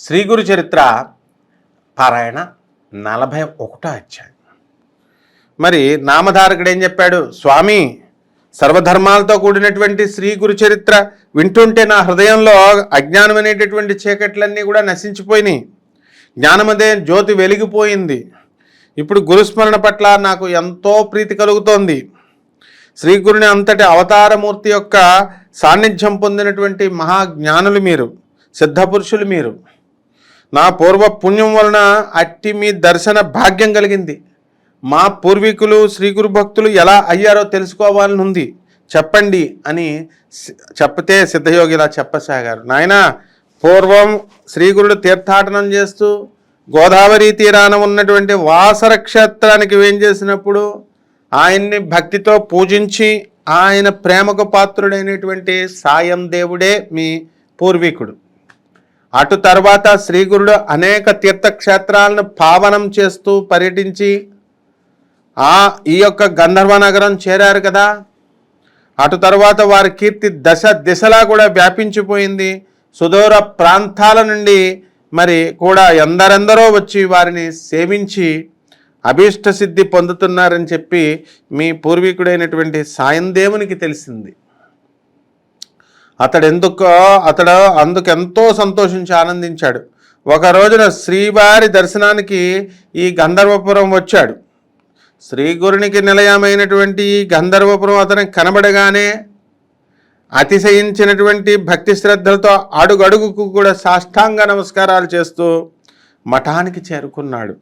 శ్రీ గురు చరిత్ర పారాయణ నలభై ఒకటో అధ్యాయం. మరి నామధారకుడు ఏం చెప్పాడు? స్వామి సర్వధర్మాలతో కూడినటువంటి శ్రీ గురు చరిత్ర వింటుంటే నా హృదయంలో అజ్ఞానం అనేటటువంటి చీకట్లన్నీ కూడా నశించిపోయినాయి. జ్ఞానమదే జ్యోతి వెలిగిపోయింది. ఇప్పుడు గురుస్మరణ పట్ల నాకు ఎంతో ప్రీతి కలుగుతోంది. శ్రీ గురుని అంతటి అవతారమూర్తి యొక్క సాన్నిధ్యం పొందినటువంటి మహాజ్ఞానులు మీరు సిద్ధపురుషులు మీరు. నా పూర్వ పుణ్యం వలన అట్టి మీ దర్శన భాగ్యం కలిగింది. మా పూర్వీకులు శ్రీ గురు భక్తులు ఎలా అయ్యారో తెలుసుకోవాలని ఉంది. చెప్పండి అని సి- చెప్పతే సిద్ధయోగి ఇలా చెప్పసాగారు. నాయన పూర్వం శ్రీగురుడు తీర్థాటనం చేస్తూ గోదావరి తీరాన ఉన్నటువంటి వాసర క్షేత్రానికి వేం చేసినప్పుడు ఆయన్ని భక్తితో పూజించి ఆయన ప్రేమకు పాత్రుడైనటువంటి సాయం దేవుడే మీ పూర్వీకుడు. అటు తర్వాత శ్రీగురుడు అనేక తీర్థక్షేత్రాలను పావనం చేస్తూ పర్యటించి ఆ ఈ యొక్క గంధర్వ నగరం చేరారు కదా. అటు తర్వాత వారి కీర్తి దశ దిశలా కూడా వ్యాపించిపోయింది. సుదూర ప్రాంతాల నుండి మరి కూడా ఎందరెందరో వచ్చి వారిని సేవించి అభీష్ట సిద్ధి పొందుతున్నారని చెప్పి మీ పూర్వీకుడైనటువంటి సాయం దేవునికి తెలిసింది. అతడు ఎందుకో అతడు అందుకెంతో సంతోషించి ఆనందించాడు. ఒక రోజున శ్రీవారి దర్శనానికి ఈ గంధర్వపురం వచ్చాడు. శ్రీ గురునికి నిలయమైనటువంటి ఈ గంధర్వపురం అతనికి కనబడగానే అతిశయించినటువంటి భక్తి శ్రద్ధలతో అడుగడుగుకు కూడా సాష్టాంగ నమస్కారాలు చేస్తూ మఠానికి చేరుకున్నాడు.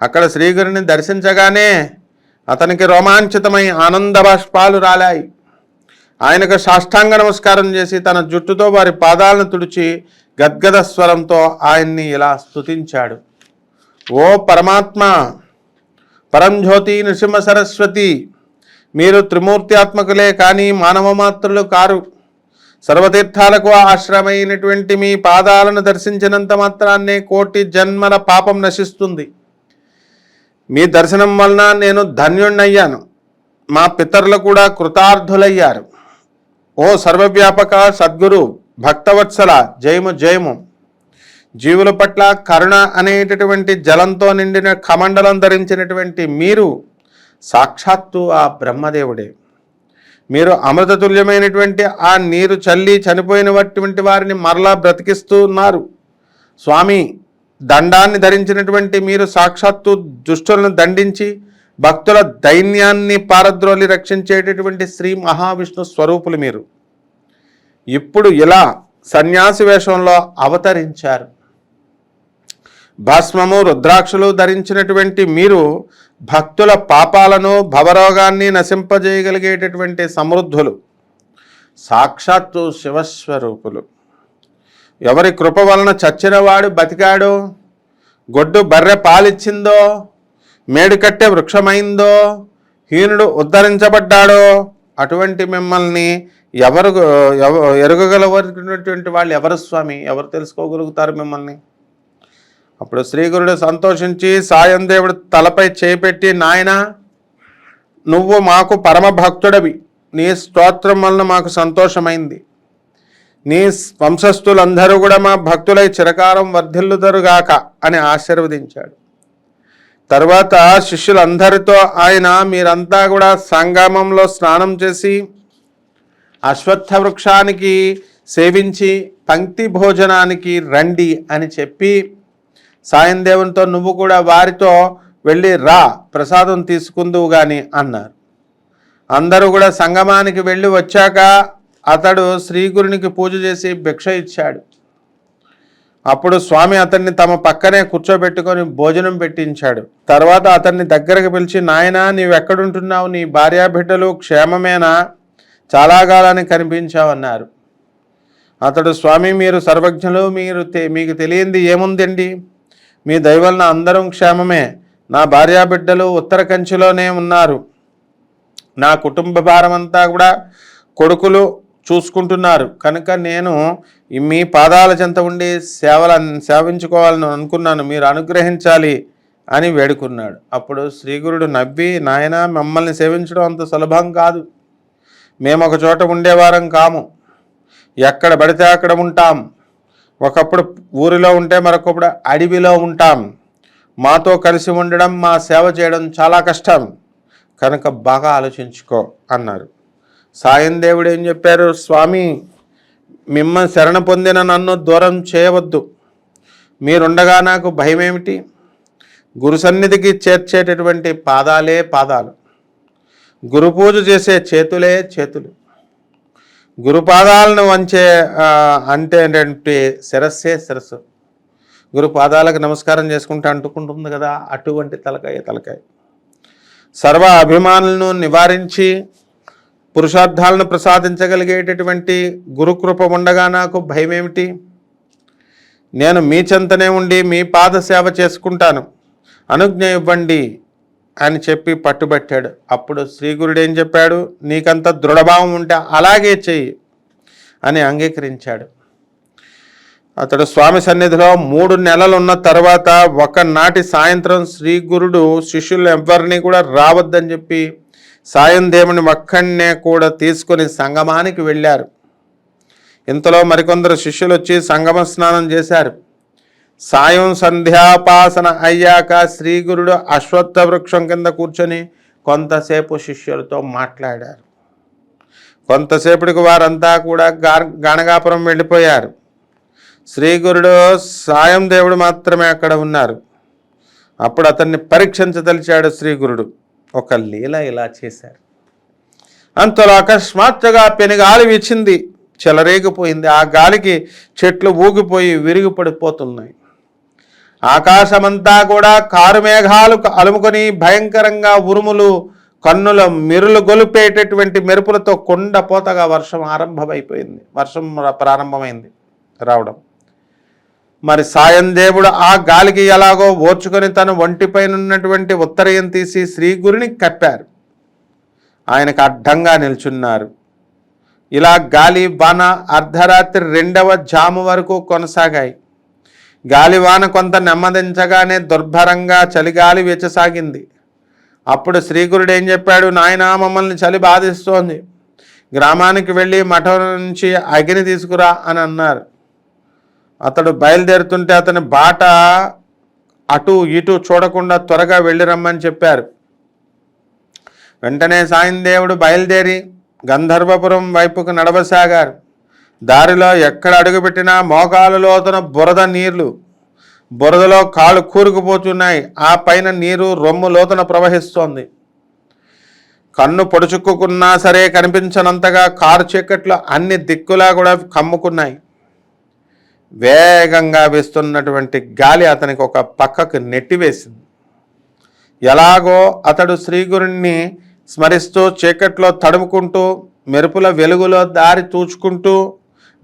అక్కడ శ్రీగురిని దర్శించగానే అతనికి రోమాంచితమై ఆనంద బాష్పాలు రాలాయి. ఆయనకు సాష్టాంగ నమస్కారం చేసి తన జుట్టుతో వారి పాదాలను తుడిచి గద్గద స్వరంతో ఆయన్ని ఇలా స్తుతించాడు. ఓ పరమాత్మ పరంజ్యోతి నృసింహ సరస్వతి మీరు త్రిమూర్త్యాత్మకులే కానీ మానవ మాత్రులు కారు. సర్వతీర్థాలకు ఆశ్రమైనటువంటి మీ పాదాలను దర్శించినంత మాత్రాన్నే కోటి జన్మల పాపం నశిస్తుంది. మీ దర్శనం వలన నేను ధన్యుణ్ణయ్యాను. మా పితరులు కూడా కృతార్థులయ్యారు. ఓ సర్వవ్యాపక సద్గురు భక్తవత్సల జయము జయము. జీవుల పట్ల కరుణ అనేటటువంటి జలంతో నిండిన కమండలం ధరించినటువంటి మీరు సాక్షాత్తు ఆ బ్రహ్మదేవుడే. మీరు అమృతతుల్యమైనటువంటి ఆ నీరు చల్లి చనిపోయినటువంటి వారిని మరలా బ్రతికిస్తూ ఉన్నారు. స్వామి దండాన్ని ధరించినటువంటి మీరు సాక్షాత్తు దుష్టులను దండించి భక్తుల దైన్యాన్ని పారద్రోలి రక్షించేటటువంటి శ్రీ మహావిష్ణు స్వరూపులు మీరు. ఇప్పుడు ఇలా సన్యాసి వేషంలో అవతరించారు. భస్మము రుద్రాక్షలు ధరించినటువంటి మీరు భక్తుల పాపాలను భవరోగాన్ని నశింపజేయగలిగేటటువంటి సమృద్ధులు. సాక్షాత్తు శివస్వరూపులు. ఎవరి కృప వలన చచ్చినవాడు బతికాడు గొడ్డు బర్రె పాలిచ్చిందో మేడుకట్టె వృక్షమైందో హీనుడు ఉద్ధరించబడ్డాడో అటువంటి మిమ్మల్ని ఎవరు ఎవ- వాళ్ళు ఎవరు స్వామి? ఎవరు తెలుసుకోగలుగుతారు మిమ్మల్ని? అప్పుడు శ్రీగురుడు సంతోషించి సాయం దేవుడు తలపై చేపెట్టి నాయన నువ్వు మాకు పరమ భక్తుడవి. నీ స్తోత్రం వలన మాకు సంతోషమైంది. నీ వంశస్థులందరూ కూడా మా భక్తులై చిరకారం వర్ధిల్లుదరుగాక అని ఆశీర్వదించాడు. తర్వాత శిష్యులందరితో ఆయన మీరంతా కూడా సంగమంలో స్నానం చేసి అశ్వత్థ వృక్షానికి సేవించి పంక్తి భోజనానికి రండి అని చెప్పి సాయం దేవునితో నువ్వు కూడా వారితో వెళ్ళి రా ప్రసాదం తీసుకుందువు గాని అన్నారు. అందరూ కూడా సంగమానికి వెళ్ళి వచ్చాక అతడు శ్రీగురునికి పూజ చేసి భిక్ష ఇచ్చాడు. అప్పుడు స్వామి అతన్ని తమ పక్కనే కూర్చోబెట్టుకొని భోజనం పెట్టించాడు. తర్వాత అతన్ని దగ్గరకు పిలిచి నాయనా నీవెక్కడుంటున్నావు? నీ భార్యా బిడ్డలు క్షేమమేనా? చాలా కాలానికి కనిపించావన్నారు. అతడు స్వామి మీరు సర్వజ్ఞులు మీరు తె- మీకు తెలియంది ఏముందండి? మీ దయవలన అందరం క్షేమమే. నా భార్యా బిడ్డలు ఉత్తర కంచిలోనే ఉన్నారు. నా కుటుంబ భారం అంతా కూడా కొడుకులు చూసుకుంటున్నారు. కనుక నేను మీ పాదాల చెంత ఉండి సేవలు సేవించుకోవాలని అనుకున్నాను. మీరు అనుగ్రహించాలి అని వేడుకున్నాడు. అప్పుడు శ్రీగురుడు నవ్వి నాయన మమ్మల్ని సేవించడం అంత సులభం కాదు. మేము ఒక చోట ఉండేవారం కాము. ఎక్కడ పడితే అక్కడ ఉంటాం. ఒకప్పుడు ఊరిలో ఉంటే మరొకప్పుడు అడవిలో ఉంటాం. మాతో కలిసి ఉండడం మా సేవ చేయడం చాలా కష్టం. కనుక బాగా ఆలోచించుకో అన్నారు. సాయం దేవుడు ఏం చెప్పారు? స్వామి మిమ్మల్ని శరణ పొందిన నన్ను దూరం చేయవద్దు. మీరుండగా నాకు భయం ఏమిటి గురు సన్నిధికి చేర్చేటటువంటి పాదాలే పాదాలు. గురు పూజ చేసే చేతులే చేతులు. గురుపాదాలను వంచే అంటే ఏంటంటే శిరస్సే శిరస్సు. గురుపాదాలకు నమస్కారం చేసుకుంటే అంటుకుంటుంది కదా అటువంటి తలకాయ తలకాయ. సర్వ అభిమానులను నివారించి పురుషార్థాలను ప్రసాదించగలిగేటటువంటి గురుకృప ఉండగా నాకు భయం ఏమిటి నేను మీ చెంతనే ఉండి మీ పాద సేవ చేసుకుంటాను. అనుజ్ఞ ఇవ్వండి అని చెప్పి పట్టుబట్టాడు. అప్పుడు శ్రీగురుడు ఏం చెప్పాడు? నీకంత దృఢభావం ఉంటే అలాగే చెయ్యి అని అంగీకరించాడు. అతడు స్వామి సన్నిధిలో మూడు నెలలు ఉన్న తర్వాత ఒకనాటి సాయంత్రం శ్రీగురుడు శిష్యులు ఎవరిని కూడా రావద్దని చెప్పి సాయం దేవుని ఒక్కడినే కూడా తీసుకొని సంగమానికి వెళ్ళారు. ఇంతలో మరికొందరు శిష్యులు వచ్చి సంగమ స్నానం చేశారు. సాయం సంధ్యాపాసన అయ్యాక శ్రీగురుడు అశ్వత్థ వృక్షం కింద కూర్చొని కొంతసేపు శిష్యులతో మాట్లాడారు. కొంతసేపటికి వారంతా కూడా గా- గణగాపురం వెళ్ళిపోయారు. శ్రీగురుడు సాయం దేవుడు మాత్రమే అక్కడ ఉన్నారు. అప్పుడు అతన్ని పరీక్షించదలిచాడు శ్రీగురుడు ఒక లీల ఇలా చేశారు. అంతలో అకస్మాత్తుగా పెనుగాలి వీచింది. చెలరేగిపోయింది. ఆ గాలికి చెట్లు ఊగిపోయి విరిగి పడిపోతున్నాయి ఆకాశమంతా కూడా కారు మేఘాలు అలుముకొని భయంకరంగా ఉరుములు కన్నుల మెరులు గొలిపేటటువంటి మెరుపులతో కొండపోతగా వర్షం ఆరంభమైపోయింది. వర్షం ప్రారంభమైంది. రావడం. మరి సాయం దేవుడు ఆ గాలికి ఎలాగో ఓర్చుకొని తన ఒంటిపైన ఉన్నటువంటి ఉత్తరయం తీసి శ్రీ గురిని కప్పారు. ఆయనకు అడ్డంగా నిల్చున్నారు. ఇలా గాలి వాన అర్ధరాత్రి రెండవ జాము వరకు కొనసాగాయి. గాలివాన కొంత నెమ్మదించగానే దుర్భరంగా చలిగాలి వెచ్చసాగింది అప్పుడు శ్రీగురుడు ఏం చెప్పాడు? నాయనా మమ్మల్ని చలి బాధిస్తోంది. గ్రామానికి వెళ్ళి మఠం నుంచి అగ్ని తీసుకురా అని అన్నారు. అతడు బయలుదేరుతుంటే అతని బాట అటు ఇటు చూడకుండా త్వరగా వెళ్ళి రమ్మని చెప్పారు. వెంటనే సాయం దేవుడు బయలుదేరి గంధర్వపురం వైపుకు నడవసాగారు. దారిలో ఎక్కడ అడుగుపెట్టినా మోకాలు లోతున బురద నీళ్ళు. బురదలో కాళ్ళు కూరుకుపోతున్నాయి. ఆ పైన నీరు రొమ్ము లోతున ప్రవహిస్తోంది. కన్ను పొడుచుకున్నా సరే కనిపించనంతగా కారు చీకట్లు అన్ని దిక్కులా కూడా కమ్ముకున్నాయి. వేగంగా వేస్తున్నటువంటి గాలి అతనికి ఒక పక్కకు నెట్టివేసింది. ఎలాగో అతడు శ్రీగురుణ్ణి స్మరిస్తూ చీకట్లో తడుముకుంటూ మెరుపుల వెలుగులో దారి తూచుకుంటూ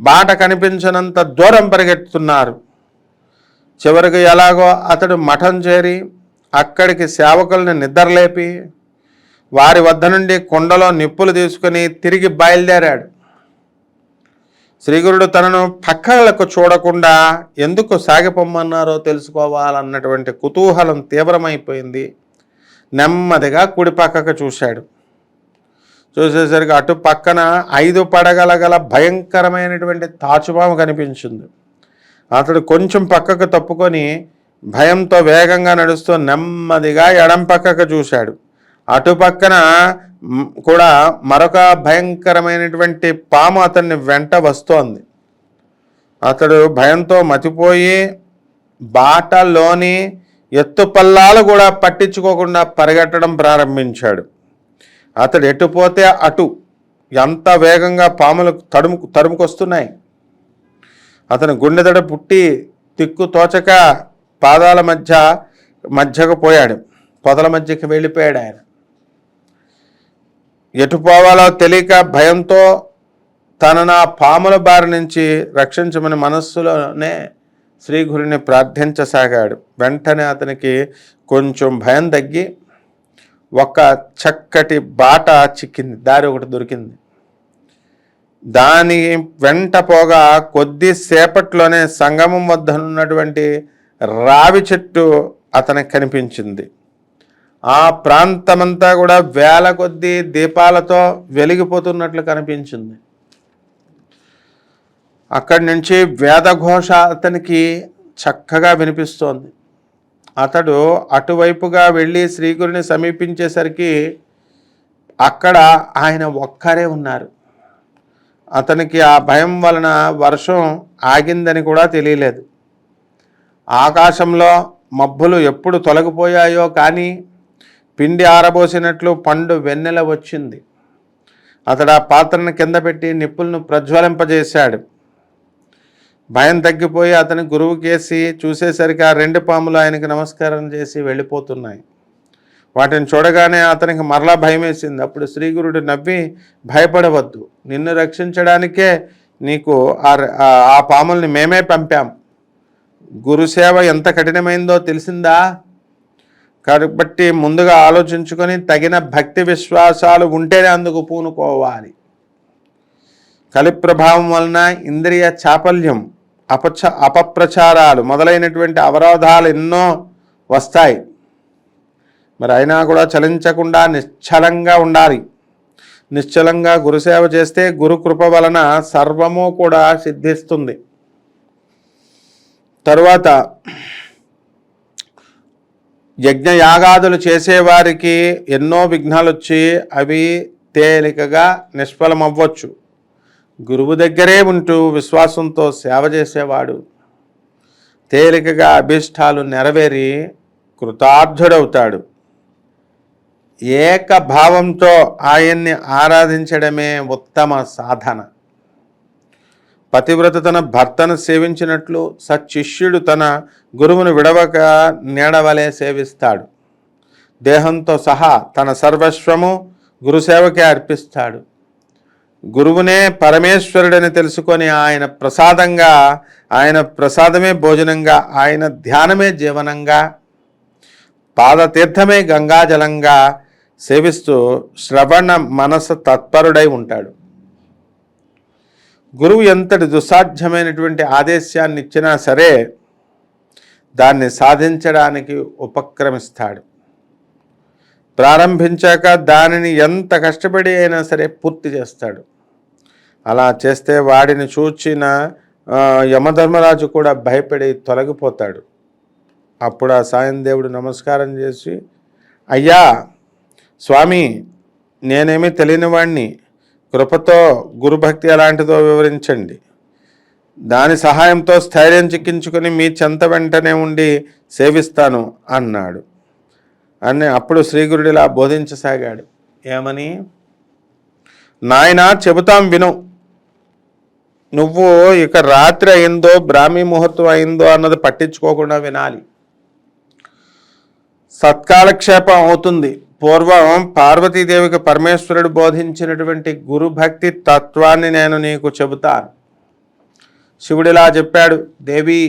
బాట కనిపించినంత దూరం పరిగెత్తుతున్నారు. చివరికి ఎలాగో అతడు మఠం చేరి అక్కడికి సేవకుల్ని నిద్రలేపి వారి వద్ద నుండి కుండలో నిప్పులు తీసుకుని తిరిగి బయలుదేరాడు. శ్రీగురుడు తనను పక్కలకు చూడకుండా ఎందుకు సాగిపోమ్మన్నారో తెలుసుకోవాలన్నటువంటి కుతూహలం తీవ్రమైపోయింది. నెమ్మదిగా కుడి పక్కకు చూశాడు. చూసేసరికి అటు పక్కన ఐదు పడగల గల భయంకరమైనటువంటి తాచుపాము కనిపించింది. అతడు కొంచెం పక్కకు తప్పుకొని భయంతో వేగంగా నడుస్తూ నెమ్మదిగా ఎడం పక్కకు చూశాడు. అటు పక్కన కూడా మరొక భయంకరమైనటువంటి పాము అతన్ని వెంట వస్తోంది. అతడు భయంతో మతిపోయి బాటలోని ఎత్తుపల్లాలు కూడా పట్టించుకోకుండా పరిగెట్టడం ప్రారంభించాడు. అతడు ఎటుపోతే అటు ఎంత వేగంగా పాములు తడుము తడుముకొస్తున్నాయి. అతను గుండెదడ పుట్టి తిక్కు తోచక పాదాల మధ్య మధ్యకు పోయాడు. పొదల మధ్యకి వెళ్ళిపోయాడు ఆయన. ఎటు పోవాలో తెలియక భయంతో తనను నా పాముల బారి నుంచి రక్షించమని మనస్సులోనే శ్రీగురిని ప్రార్థించసాగాడు. వెంటనే అతనికి కొంచెం భయం తగ్గి ఒక చక్కటి బాట చిక్కింది. దారి ఒకటి దొరికింది. దాని వెంట పోగా కొద్దిసేపట్లోనే సంగమం వద్ద ఉన్నటువంటి రావి చెట్టు అతనికి కనిపించింది. ఆ ప్రాంతమంతా కూడా వేల కొద్ది దీపాలతో వెలిగిపోతున్నట్లు కనిపించింది. అక్కడి నుంచి వేదఘోష అతనికి చక్కగా వినిపిస్తోంది. అతడు అటువైపుగా వెళ్ళి శ్రీగురిని సమీపించేసరికి అక్కడ ఆయన ఒక్కరే ఉన్నారు. అతనికి ఆ భయం వలన వర్షం ఆగిందని కూడా తెలియలేదు. ఆకాశంలో మబ్బులు ఎప్పుడు తొలగిపోయాయో కానీ పిండి ఆరబోసినట్లు పండు వెన్నెల వచ్చింది. అతడు ఆ పాత్రను కింద పెట్టి నిప్పులను ప్రజ్వలింపజేశాడు. భయం తగ్గిపోయి అతని గురువు కేసి చూసేసరికి ఆ రెండు పాములు ఆయనకి నమస్కారం చేసి వెళ్ళిపోతున్నాయి. వాటిని చూడగానే అతనికి మరలా భయం వేసింది అప్పుడు శ్రీగురుడు నవ్వి భయపడవద్దు. నిన్ను రక్షించడానికే నీకు ఆ ఆ పాముల్ని మేమే పంపాం. గురుసేవ ఎంత కఠినమైందో తెలిసిందా? కాబట్టి ముందుగా ఆలోచించుకొని తగిన భక్తి విశ్వాసాలు ఉంటేనే అందుకు పూనుకోవాలి కలి ప్రభావం వలన ఇంద్రియ చాపల్యం అపచ అపప్రచారాలు మొదలైనటువంటి అవరోధాలు ఎన్నో వస్తాయి. మరి అయినా కూడా చలించకుండా నిశ్చలంగా ఉండాలి. నిశ్చలంగా గురుసేవ చేస్తే గురుకృప వలన సర్వము కూడా సిద్ధిస్తుంది. తరువాత యజ్ఞయాగాదులు చేసేవారికి ఎన్నో విఘ్నాలు వచ్చి అవి తేలికగా నిష్ఫలమవ్వచ్చు. గురువు దగ్గరే ఉంటూ విశ్వాసంతో సేవ చేసేవాడు. తేలికగా అభిష్టాలు నెరవేరి కృతార్థుడవుతాడు. ఏక భావంతో ఆయన్ని ఆరాధించడమే ఉత్తమ సాధన. పతివ్రత తన భర్తను సేవించినట్లు సచ్చిష్యుడు తన గురువును విడవక నీడవలే సేవిస్తాడు. దేహంతో సహా తన సర్వస్వము గురుసేవకే అర్పిస్తాడు. గురువునే పరమేశ్వరుడని తెలుసుకొని ఆయన ప్రసాదంగా ఆయన ప్రసాదమే భోజనంగా ఆయన ధ్యానమే జీవనంగా పాదతీర్థమే గంగాజలంగా సేవిస్తూ శ్రవణ మనసు తత్పరుడై ఉంటాడు. గురువు ఎంతటి దుస్సాధ్యమైనటువంటి ఆదేశాన్ని ఇచ్చినా సరే దాన్ని సాధించడానికి ఉపక్రమిస్తాడు. ప్రారంభించాక దానిని ఎంత కష్టపడి అయినా సరే పూర్తి చేస్తాడు. అలా చేస్తే వాడిని చూచిన యమధర్మరాజు కూడా భయపడి తొలగిపోతాడు. అప్పుడు ఆ సాయం దేవుడు నమస్కారం చేసి అయ్యా స్వామి నేనేమీ తెలియని వాణ్ణి కృపతో గురుభక్తి ఎలాంటిదో వివరించండి. దాని సహాయంతో స్థైర్యం చిక్కించుకొని మీ చెంత వెంటనే ఉండి సేవిస్తాను అన్నాడు. అని అప్పుడు శ్రీగురుడిలా బోధించసాగాడు. ఏమని? నాయన చెబుతాం విను. నువ్వు ఇక రాత్రి అయిందో బ్రాహ్మీ ముహూర్తం అయిందో అన్నది పట్టించుకోకుండా వినాలి. సత్కాలక్షేపం అవుతుంది. పూర్వం పార్వతీదేవికి పరమేశ్వరుడు బోధించినటువంటి గురుభక్తి తత్వాన్ని నేను నీకు చెబుతాను. శివుడిలా చెప్పాడు దేవి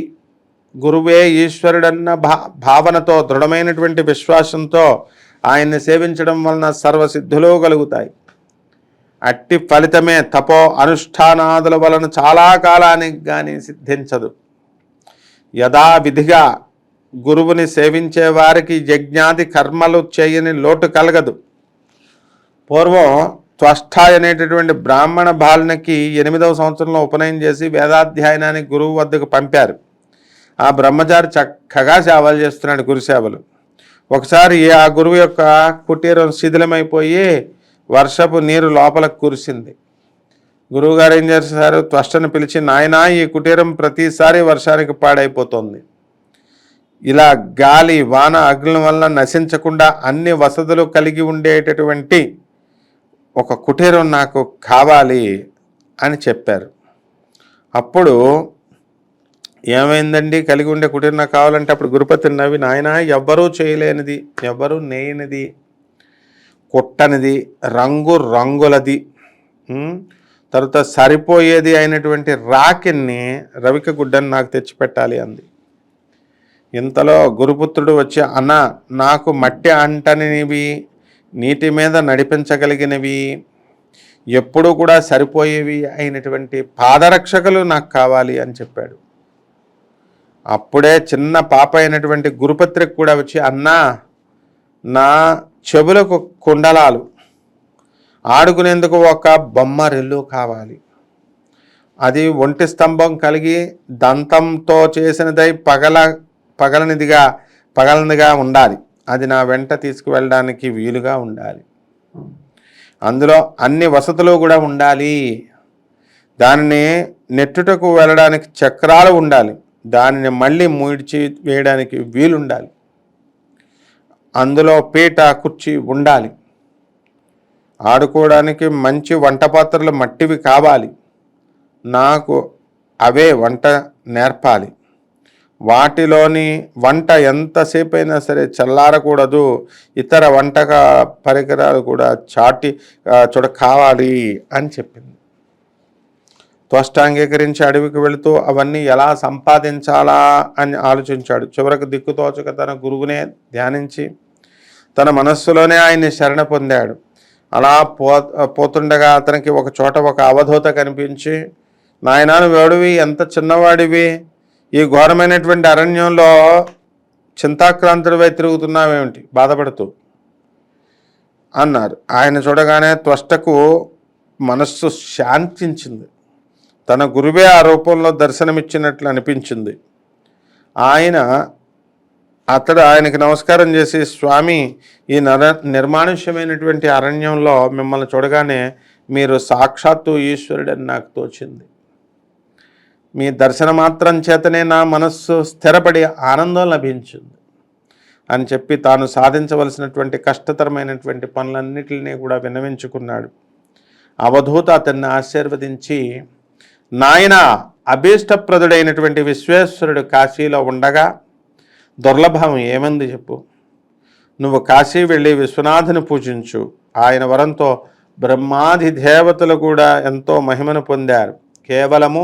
గురువే ఈశ్వరుడన్న భా భావనతో దృఢమైనటువంటి విశ్వాసంతో ఆయన్ని సేవించడం వలన సర్వసిద్ధులు కలుగుతాయి. అట్టి ఫలితమే తపో అనుష్ఠానాదుల వలన చాలా కాలానికి కానీ సిద్ధించదు. యథావిధిగా గురువుని సేవించే వారికి యజ్ఞాది కర్మలు చేయని లోటు కలగదు. పూర్వం త్వష్ట అనేటటువంటి బ్రాహ్మణ బాలనకి ఎనిమిదవ సంవత్సరంలో ఉపనయనం చేసి వేదాధ్యయనానికి గురువు వద్దకు పంపారు. ఆ బ్రహ్మచారి చక్కగా సేవలు చేస్తున్నాడు గురుసేవలు. ఒకసారి ఆ గురువు యొక్క కుటీరం శిథిలమైపోయి వర్షపు నీరు లోపలకు కురిసింది. గురువుగారు ఏం చేశారు? త్వష్టను పిలిచి నాయనా ఈ కుటీరం ప్రతిసారి వర్షానికి పాడైపోతుంది. ఇలా గాలి వాన అగ్నుల వల్ల నశించకుండా అన్ని వసతులు కలిగి ఉండేటటువంటి ఒక కుటీరం నాకు కావాలి అని చెప్పారు. అప్పుడు ఏమైందండి? కలిగి ఉండే కుటీరం నాకు కావాలంటే అప్పుడు గురుపతి నవ్వి నాయన ఎవ్వరూ చేయలేనిది ఎవ్వరూ నేయనిది కుట్టనిది రంగు రంగులది తర్వాత సరిపోయేది అయినటువంటి రాకిన్ని రవిక గుడ్డని నాకు తెచ్చిపెట్టాలి అంది. ఇంతలో గురుపుత్రుడు వచ్చి అన్న నాకు మట్టి అంటనివి నీటి మీద నడిపించగలిగినవి ఎప్పుడూ కూడా సరిపోయేవి అయినటువంటి పాదరక్షకులు నాకు కావాలి అని చెప్పాడు. అప్పుడే చిన్న పాప అయినటువంటి గురుపత్రిక కూడా వచ్చి అన్నా నా చెవులకు కుండలాలు ఆడుకునేందుకు ఒక బొమ్మ రెల్లు కావాలి. అది ఒంటి స్తంభం కలిగి దంతంతో చేసినదై పగల పగలనిదిగా పగలనిదిగా ఉండాలి. అది నా వెంట తీసుకువెళ్ళడానికి వీలుగా ఉండాలి. అందులో అన్ని వసతులు కూడా ఉండాలి. దానిని నెట్టుటకు వెళ్ళడానికి చక్రాలు ఉండాలి. దానిని మళ్ళీ ముడిచి వేయడానికి వీలుండాలి. అందులో పీట కుర్చీ ఉండాలి. ఆడుకోవడానికి మంచి వంట పాత్రలు మట్టివి కావాలి. నాకు అవే వంట నేర్పాలి. వాటిలోని వంట ఎంతసేపు అయినా సరే చల్లారకూడదు. ఇతర వంటక పరికరాలు కూడా చాటి చూడ కావాలి అని చెప్పింది. త్వష్ట అంగీకరించి అడవికి వెళుతూ అవన్నీ ఎలా సంపాదించాలా అని ఆలోచించాడు. చివరకు దిక్కుతోచక తన గురువునే ధ్యానించి తన మనస్సులోనే ఆయన్ని శరణ పొందాడు. అలా పో పోతుండగా అతనికి ఒక చోట ఒక అవధూత కనిపించి నాయనా వేడువి ఎంత చిన్నవాడివి? ఈ ఘోరమైనటువంటి అరణ్యంలో చింతాక్రాంతుడివై తిరుగుతున్నావేమిటి? బాధపడుతూ. అన్నారు. ఆయన చూడగానే త్వష్టకు మనస్సు శాంతించింది. తన గురువే ఆ రూపంలో దర్శనమిచ్చినట్లు అనిపించింది. ఆయన అతడు ఆయనకి నమస్కారం చేసి స్వామి ఈ నర నిర్మానుష్యమైనటువంటి అరణ్యంలో మిమ్మల్ని చూడగానే మీరు సాక్షాత్తు ఈశ్వరుడని నాకు తోచింది. మీ దర్శన మాత్రం చేతనే నా మనస్సు స్థిరపడి ఆనందం లభించింది అని చెప్పి తాను సాధించవలసినటువంటి కష్టతరమైనటువంటి పనులన్నిటిని కూడా విన్నవించుకున్నాడు. అవధూత అతన్ని ఆశీర్వదించి నాయన అభీష్టప్రదుడైనటువంటి విశ్వేశ్వరుడు కాశీలో ఉండగా దుర్లభం ఏమంది చెప్పు. నువ్వు కాశీ వెళ్ళి విశ్వనాథుని పూజించు. ఆయన వరంతో బ్రహ్మాది దేవతలు కూడా ఎంతో మహిమను పొందారు. కేవలము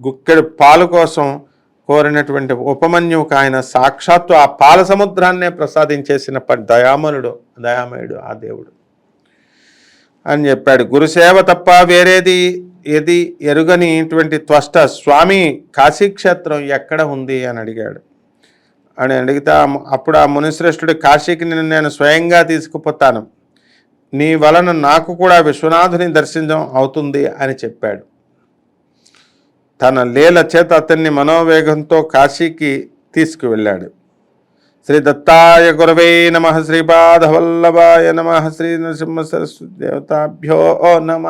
గుక్కెడు పాలు కోసం కోరినటువంటి ఉపమన్యువుకు ఆయన సాక్షాత్తు ఆ పాల సముద్రాన్నే ప్రసాదించేసిన ప- దయామనుడు దయామయుడు ఆ దేవుడు. అని చెప్పాడు. గురుసేవ తప్ప వేరేది ఏది ఎరుగనిటువంటి త్వష్ట స్వామి కాశీక్షేత్రం ఎక్కడ ఉంది అని అడిగాడు. అని అడిగితే అప్పుడు ఆ మునిశ్రేష్ఠుడు కాశీకి నిన్ను నేను స్వయంగా తీసుకుపోతాను. నీ వలన నాకు కూడా విశ్వనాథుని దర్శనం అవుతుంది అని చెప్పాడు. తన లీల చేత అతన్ని మనోవేగంతో కాశీకి తీసుకువెళ్ళాడు. శ్రీ దత్తాయ గురవే నమ శ్రీపాదవల్లభాయ నమ శ్రీ నరసింహ సరస్వతి దేవతాభ్యో నమ.